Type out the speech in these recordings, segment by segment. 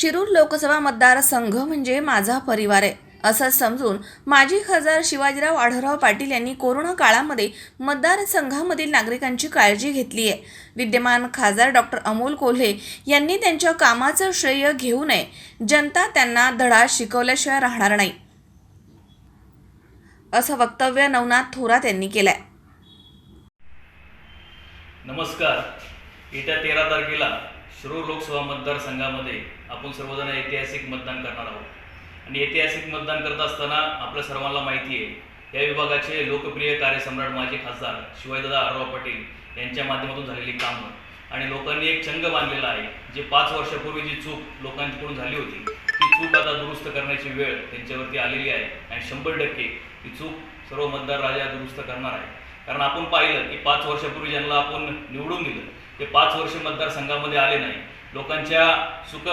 शिरूर लोकसभा मतदारसंघ म्हणजे माझा परिवार आहे असं समजून माजी खासदार शिवाजीराव आढळराव पाटील यांनी कोरोना काळामध्ये मतदारसंघामधील नागरिकांची काळजी घेतली आहे. विद्यमान खासदार डॉक्टर अमोल कोल्हे यांनी त्यांच्या कामाचं श्रेय घेऊ नये. जनता त्यांना धडा शिकवल्याशिवाय राहणार नाही. असं वक्तव्य नवनाथ थोरात यांनी केलंय. नमस्कार. येत्या तेरा तारखेला शिरूर लोकसभा मतदारसंघामध्ये आपण सर्वजण ऐतिहासिक मतदान करणार आहोत. आणि ऐतिहासिक मतदान करत असताना आपल्या सर्वांना माहिती आहे या विभागाचे लोकप्रिय कार्यसम्राट माजी खासदार शिवाजीदादा आढराव पाटील यांच्या माध्यमातून झालेली कामं. आणि लोकांनी एक चंग बांधलेला आहे जे पाच वर्षापूर्वी जी चूक लोकांकडून झाली होती ती चूक आता दुरुस्त करण्याची वेळ त्यांच्यावरती आलेली आहे. आणि शंभर टक्के ती चूक सर्व मतदार राजा दुरुस्त करणार आहे. कारण आपण पाहिलं की पाच वर्षापूर्वी ज्यांना आपण निवडून दिलं ते पाच वर्ष मतदारसंघामध्ये आले नाही. लोकांच्या सुख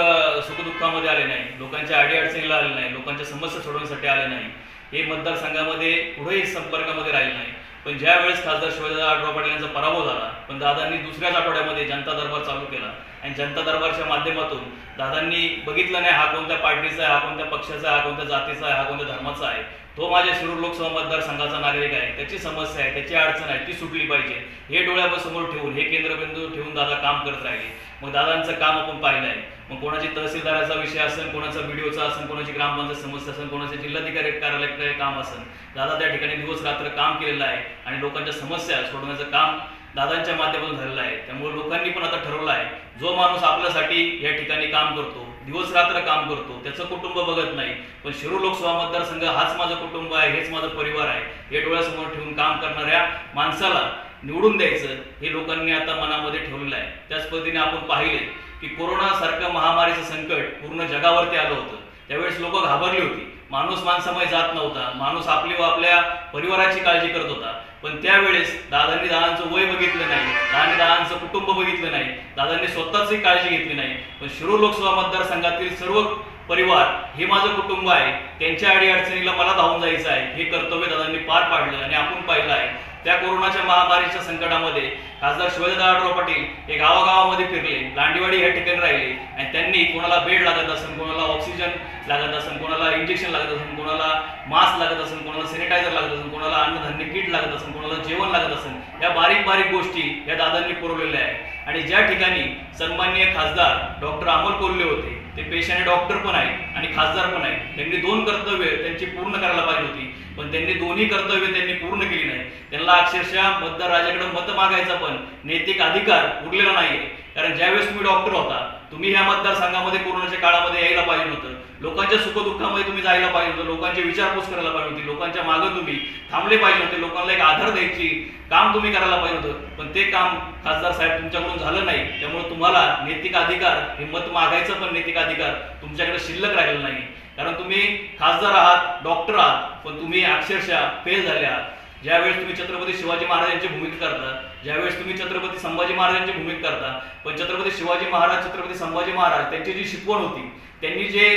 सुखदुःखामध्ये आले नाही लोकांच्या अडीअडचणीला आले नाही लोकांच्या समस्या सोडवण्यासाठी आले नाही. हे मतदारसंघामध्ये कुठेही संपर्कामध्ये राहिले नाही. पण ज्यावेळेस खासदार शिवाजी आठवा पाटील यांचा पराभव झाला पण दादांनी दुसऱ्याच आठवड्यामध्ये जनता दरबार चालू केला. आणि जनता दरबारच्या माध्यमातून दादांनी बघितलं नाही हा कोणत्या पार्टीचा आहे हा कोणत्या पक्षाचा आहे हा कोणत्या जातीचा आहे हा कोणत्या धर्माचा आहे. तो माझ्या शिरूर लोकसभा मतदारसंघाचा नागरिक आहे. त्याची समस्या आहे त्याची अडचण आहे ती सुटली पाहिजे. हे डोळ्यासमोर ठेवून हे केंद्रबिंदू ठेवून दादा काम करत राहिले. मग दादांचं काम आपण पाहिलं आहे मग कोणाची तहसीलदाराचा विषय असेल कोणाचा व्हिडिओचा असेल कोणाची ग्रामपंचायत समस्या असेल कोणाचे जिल्हाधिकारी कार्यालय काम असेल. दादा त्या ठिकाणी दिवस रात्र काम केलेलं आहे आणि लोकांच्या समस्या सोडवण्याचं काम दादांच्या माध्यमातून झालेला आहे. त्यामुळे लोकांनी पण आता ठरवलं आहे. जो माणूस आपल्यासाठी या ठिकाणी काम करतो दिवस रात्र काम करतो त्याचं कुटुंब बघत नाही. पण शिरूर लोकसभा मतदारसंघ हाच माझं कुटुंब आहे हेच माझं परिवार आहे. हे डोळ्यासमोर ठेवून काम करणाऱ्या माणसाला निवडून द्यायचं हे लोकांनी आता मनामध्ये ठेवलेलं आहे. त्याच पद्धतीने आपण पाहिले की कोरोना सारखं महामारीचं संकट पूर्ण जगावरती आलं होतं. त्यावेळेस लोक घाबरली होती. माणूस माणसामध्ये जात नव्हता. माणूस आपली व आपल्या परिवाराची काळजी करत होता. पण त्यावेळेस दादांनी दादांचं वय बघितलं नाही. दादांनी दादांचं कुटुंब बघितलं नाही. दादांनी स्वतःची काळजी घेतली नाही. पण शिरूर लोकसभा मतदारसंघातील सर्व परिवार हे माझं कुटुंब आहे. त्यांच्या अडीअडचणीला मला धावून जायचं आहे. हे कर्तव्य दादांनी पार पाडलं आणि आपण पाहिलं आहे. त्या कोरोनाच्या महामारीच्या संकटामध्ये खासदार शिवाजीदादा आढराव पाटील हे गावागावामध्ये फिरले लांडीवाडी या ठिकाणी राहिले आणि त्यांनी कोणाला बेड लागत असेल कोणाला ऑक्सिजन लागत असेल कोणाला इंजेक्शन लागत असेल कोणाला मास्क लागत असेल कोणाला सॅनिटायझर लागत असेल कोणाला अन्नधान्य किट लागत असेल कोणाला जेवण लागत असेल या बारीक बारीक गोष्टी या दादांनी पुरवलेल्या आहेत. आणि ज्या ठिकाणी सन्माननीय खासदार डॉक्टर अमोल कोल्हे होते ते पेशाने डॉक्टर पण आहेत आणि खासदार पण आहेत. त्यांनी दोन कर्तव्य त्यांची पूर्ण करायला पाहिजे होती पण त्यांनी दोन्ही कर्तव्य त्यांनी पूर्ण केली नाही. त्यांना अक्षरशः मतदार राजाकडे मत मागायचा पण नैतिक अधिकार उरलेला नाहीये. कारण ज्यावेळेस तुम्ही डॉक्टर होता तुम्ही ह्या मतदारसंघामध्ये कोरोनाच्या काळामध्ये यायला पाहिजे होतं. लोकांच्या सुखदुःखामध्ये तुम्ही जायला पाहिजे होतं. लोकांची विचारपूस करायला पाहिजे होती. लोकांच्या मागं तुम्ही थांबले पाहिजे होते. लोकांना एक आधार द्यायची काम तुम्ही करायला पाहिजे होतं. पण ते काम खासदार साहेब तुमच्याकडून झालं नाही. त्यामुळे तुम्हाला नैतिक अधिकार हे मत मागायचं पण नैतिक अधिकार तुमच्याकडे शिल्लक राहिलेला नाही. कारण तुम्ही खासदार आहात डॉक्टर आहात पण तुम्ही अक्षरशः फेल झाले आहात. ज्यावेळेस तुम्ही छत्रपती शिवाजी महाराजांची भूमिका करता ज्यावेळेस तुम्ही छत्रपती संभाजी महाराजांची भूमिका करता पण छत्रपती शिवाजी महाराज छत्रपती संभाजी महाराज त्यांची जी शिकवण होती त्यांनी जे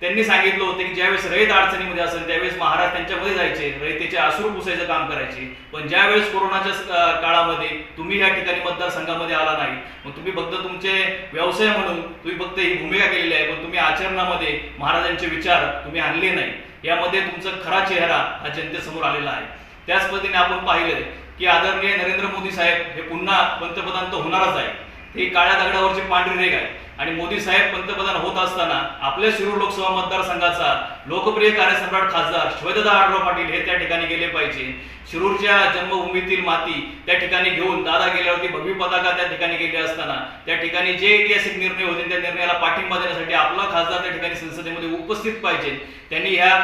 त्यांनी सांगितलं होतं की ज्यावेळेस रयत अडचणीमध्ये असेल त्यावेळेस महाराज त्यांच्यामध्ये जायचे रयतेचे आसूर पुसायचं काम करायचे. पण ज्यावेळेस कोरोनाच्या काळामध्ये तुम्ही या ठिकाणी मतदारसंघामध्ये आला नाही मग तुम्ही फक्त तुमचे व्यवसाय म्हणून तुम्ही फक्त ही भूमिका केलेली आहे पण तुम्ही आचरणामध्ये महाराजांचे विचार तुम्ही आणले नाही. यामध्ये तुमचा खरा चेहरा हा जनतेसमोर आलेला आहे. त्याच पद्धतीने आपण पाहिलं की आदरणीय नरेंद्र मोदी साहेब हे पुन्हा पंतप्रधान तर होणारच आहे हे काळ्या दगडावरची पांढरी रेग आहे. आणि मोदी साहेब पंतप्रधान होत असताना आपल्या शिरूर लोकसभा मतदारसंघाचा लोकप्रिय कार्यसम्राट खासदार श्वेतदा आढराव पाटील हे त्या ठिकाणी गेले पाहिजे. शिरूरच्या जन्मभूमीतील माती त्या ठिकाणी घेऊन दादा गेल्यावरती भगवी पताका त्या ठिकाणी गेले असताना त्या ठिकाणी जे ऐतिहासिक निर्णय होते त्या निर्णयाला पाठिंबा देण्यासाठी आपला खासदार त्या ठिकाणी संसदेमध्ये उपस्थित पाहिजे. त्यांनी ह्या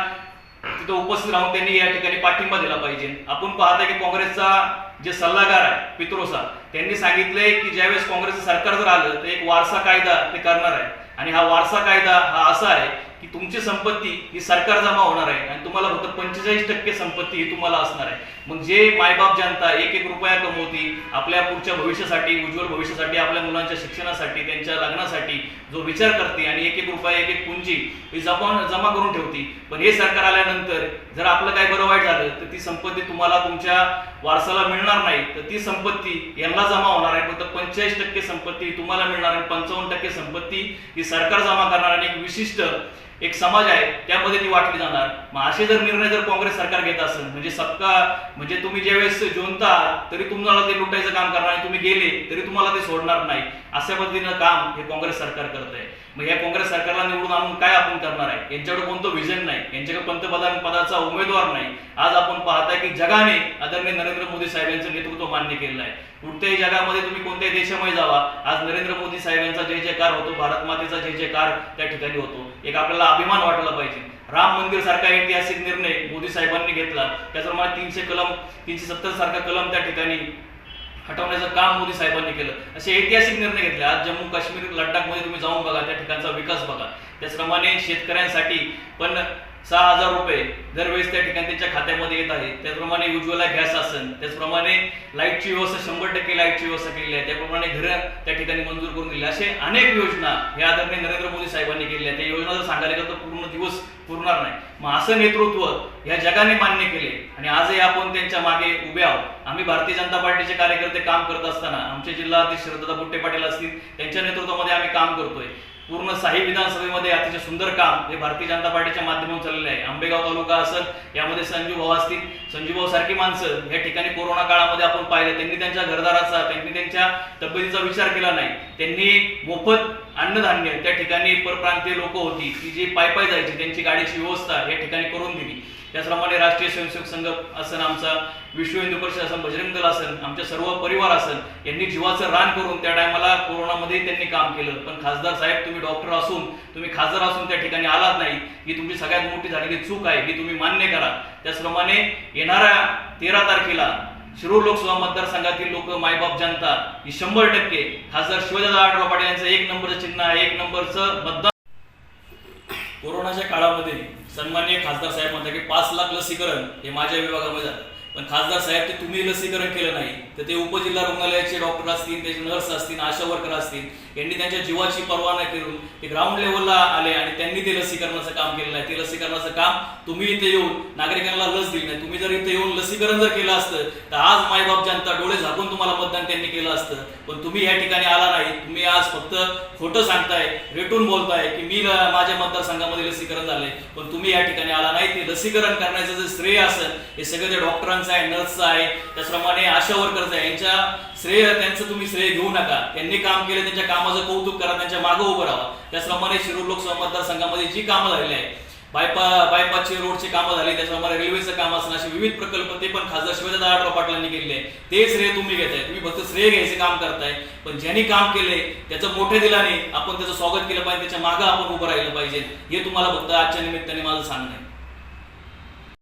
तिथं उपस्थित राहून त्यांनी या ठिकाणी पाठिंबा दिला पाहिजे. आपण पाहता की काँग्रेसचा जे सल्लागार आहे पित्रोसा त्यांनी सांगितलंय की ज्यावेळेस काँग्रेसचं सरकार जर आलं तर एक वारसा कायदा ते करणार आहे. आणि हा वारसा कायदा हा असा आहे की तुमची संपत्ती ही सरकार जमा होणार आहे आणि तुम्हाला फक्त पंचेचाळीस टक्के संपत्ती ही तुम्हाला असणार आहे. मग जे मायबाप जनता एक एक रुपया कमवती आपल्या पुढच्या भविष्यासाठी उज्ज्वल भविष्यासाठी आपल्या मुलांच्या शिक्षणासाठी त्यांच्या लग्नासाठी जो विचार करते आणि एक एक रुपया एक एक पुंजी ही जमा जमा करून ठेवती. पण हे सरकार आल्यानंतर जर आपलं काही बरं वाईट झालं तर ती संपत्ती तुम्हाला तुमच्या वारसाला मिळणार नाही. तर ती संपत्ती यांना जमा होणार आहे. फक्त पंचेचाळीस टक्के संपत्ती तुम्हाला मिळणार आहे. पंचावन्न टक्के संपत्ती ही सरकार जमा करणार आणि एक विशिष्ट एक समाज आहे त्यामध्ये ती वाटली जाणार. मग असे जर निर्णय जर काँग्रेस सरकार घेत असेल म्हणजे सबका म्हणजे तुम्ही ज्यावेळेस जोनता तरी तुम्हाला ते लुटायचं काम करणार आणि तुम्ही गेले तरी तुम्हाला ते सोडणार नाही. अशा पद्धतीनं काम हे काँग्रेस सरकार करत आहे मग या काँग्रेस सरकारला निवडून आणून काय आपण करणार आहे? यांच्याकडे कोणतं विजन नाही. यांच्याकडे पंतप्रधान पदाचा उमेदवार नाही. आज आपण पाहताय की जगाने आदरणीय नरेंद्र मोदी साहेब यांचं नेतृत्व मान्य केलेलं आहे. कुठल्याही जगामध्ये तुम्ही कोणत्याही देशामध्ये जावा. आज नरेंद्र मोदी साहेब यांचा जय जयकार होतो. भारत मातेचा जय जयकार त्या ठिकाणी होतो. एक आपल्याला अभिमान वाटला पाहिजे. राम मंदिर सारखा ऐतिहासिक निर्णय मोदी साहेबांनी घेतला. त्याचप्रमाणे तीनशे कलम तीनशे सत्तर सारखा कलम त्या ठिकाणी हटवण्याचं काम मोदी साहेबांनी केलं. असे ऐतिहासिक निर्णय घेतले. आज जम्मू काश्मीर लडाखमध्ये तुम्ही जाऊन बघा त्या ठिकाणचा विकास बघा. त्याचप्रमाणे शेतकऱ्यांसाठी पण सहा हजार रुपये दरवेळेस त्या ठिकाणी त्यांच्या खात्यामध्ये येत आहे. त्याचप्रमाणे उज्ज्वला गॅस आसन त्याचप्रमाणे लाईटची व्यवस्था शंभर टक्के लाईटची व्यवस्था केलेली आहे. त्याप्रमाणे घरं त्या ठिकाणी मंजूर करून दिली. असे अनेक योजना हे आदरणीय नरेंद्र मोदी साहेबांनी केलेल्या आहेत. त्या योजना जर सांगायला गेलं तर पूर्ण दिवस पुरणार नाही. मग असं नेतृत्व या जगाने मान्य केले. आणि आजही आपण त्यांच्या मागे उभे आहोत. आम्ही भारतीय जनता पार्टीचे कार्यकर्ते काम करत असताना आमचे जिल्हा अध्यक्ष श्रद्धा बुट्टे पाटील असतील त्यांच्या नेतृत्वामध्ये आम्ही काम करतोय. पूर्ण साही विधानसभेमध्ये अतिशय सुंदर काम हे भारतीय जनता पार्टीच्या माध्यमातून चाललेलं आहे. आंबेगाव तालुका असेल यामध्ये संजू भाऊ असतील संजू भाऊ सारखी माणसं या ठिकाणी कोरोना काळामध्ये आपण पाहिलं. त्यांनी त्यांच्या घरदाराचा त्यांनी त्यांच्या तब्येतीचा विचार केला नाही. त्यांनी मोफत अन्नधान्य त्या ठिकाणी परप्रांतीय लोक होती की जी पाय पाय जायची त्यांची गाडीची व्यवस्था या ठिकाणी करून दिली. त्याचप्रमाणे राष्ट्रीय स्वयंसेवक संघ असन आमचा विश्व हिंदू परिषद असन बजरंग दल असन आमच्या सर्व परिवार असन यांनी जीवाचं रान करून त्या टायमाला कोरोनामध्ये त्यांनी काम केलं. पण खासदार साहेब तुम्ही डॉक्टर असून तुम्ही खासदार असून त्या ठिकाणी आलात नाही ही तुमची सगळ्यात मोठी झालेली चूक आहे ही तुम्ही मान्य करा. त्याचप्रमाणे येणाऱ्या तेरा तारखेला शिरूर लोकसभा मतदारसंघातील लोक मायबाप जनता ही शंभर टक्के खासदार शिवजादा आढळराव पाटील यांचं एक नंबरचं चिन्ह आहे एक नंबरचं मतदान. कोरोनाच्या काळामध्ये सन्मान्य खासदार साहेब म्हणतात की पाच लाख लसीकरण हे माझ्या विभागामध्ये झालं. पण खासदार साहेब ते तुम्ही लसीकरण केलं नाही. तर ते उपजिल्हा रुग्णालयाचे डॉक्टर असतील त्याचे नर्स असतील आशा वर्कर असतील यांनी त्यांच्या जीवाची पर्वा न करून ते ग्राउंड लेवलला आले आणि त्यांनी ते लसीकरणाचं काम केलेलं आहे. ते लसीकरणाचं काम तुम्ही इथे येऊन नागरिकांना लस दिली नाही. तुम्ही जर इथे येऊन लसीकरण जर केलं असतं तर आज मायबाप जनता डोळे झाकून तुम्हाला मतदान त्यांनी केलं असतं. पण तुम्ही या ठिकाणी आला नाही. तुम्ही आज फक्त खोटं सांगताय रेटून बोलताय की मी माझ्या मतदारसंघामध्ये लसीकरण झालंय. पण तुम्ही या ठिकाणी आला नाही. ते लसीकरण करण्याचं जे श्रेय असेल हे सगळं जे डॉक्टरांचं आहे नर्सचं आहे. त्याचप्रमाणे आशा वर्कर वर्करचं आहे. यांच्या श्रेय त्यांचं तुम्ही श्रेय घेऊ नका. त्यांनी काम केलं त्यांच्या कामाचं कौतुक करा त्यांच्या मागं उभं राहा. त्याचप्रमाणे शिरूर लोकसभा मतदारसंघामध्ये जी कामं झालेली आहे बायपा बायपासचे रोडचे कामं झाली त्याचप्रमाणे रेल्वेचं काम असणं असे विविध प्रकल्प ते पण खासदार शिवाजी आढराव पाटलांनी केलेले आहे ते श्रेय तुम्ही घेताय. तुम्ही फक्त श्रेय घ्यायचे काम करताय. पण ज्यांनी काम केले त्याचं मोठ्या दिलाने आपण त्याचं स्वागत केलं पाहिजे त्याच्या मागं आपण उभं राहिलं पाहिजे. हे तुम्हाला फक्त आजच्या निमित्ताने माझं सांगणं आहे.